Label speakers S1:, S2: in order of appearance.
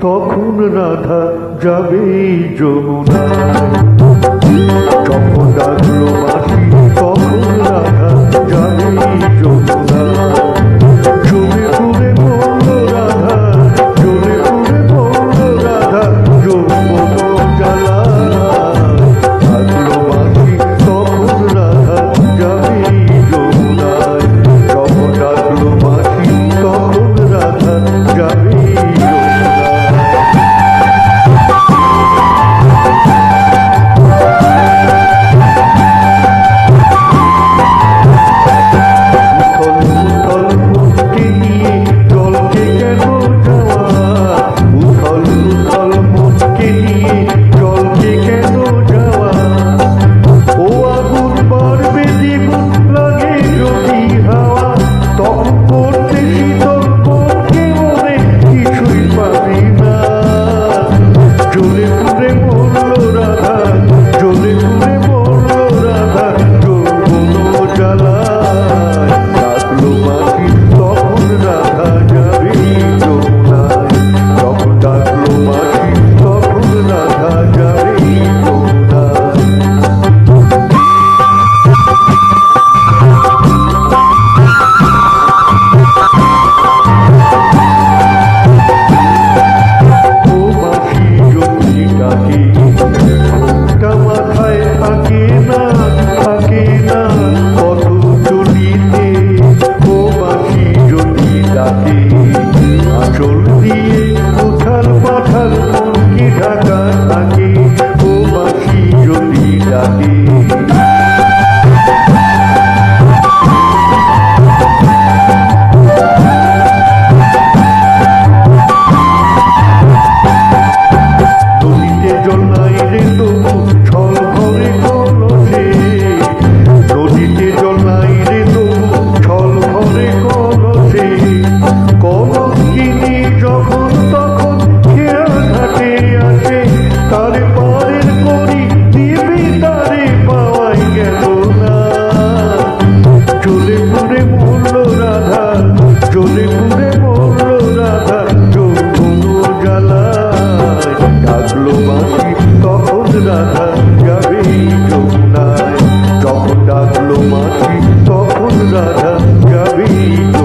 S1: তখন রাধা যাবে যমুনা থাকে না থাকে না কত চলিতে ও বাকি যদি ডাকে। আচল দিয়ে উঠাল পাঠাল কি ঢাকা থাকে, ও বাকি যদি ডাকে। তখন ডাকলো মাটি তখন রাধা গাবি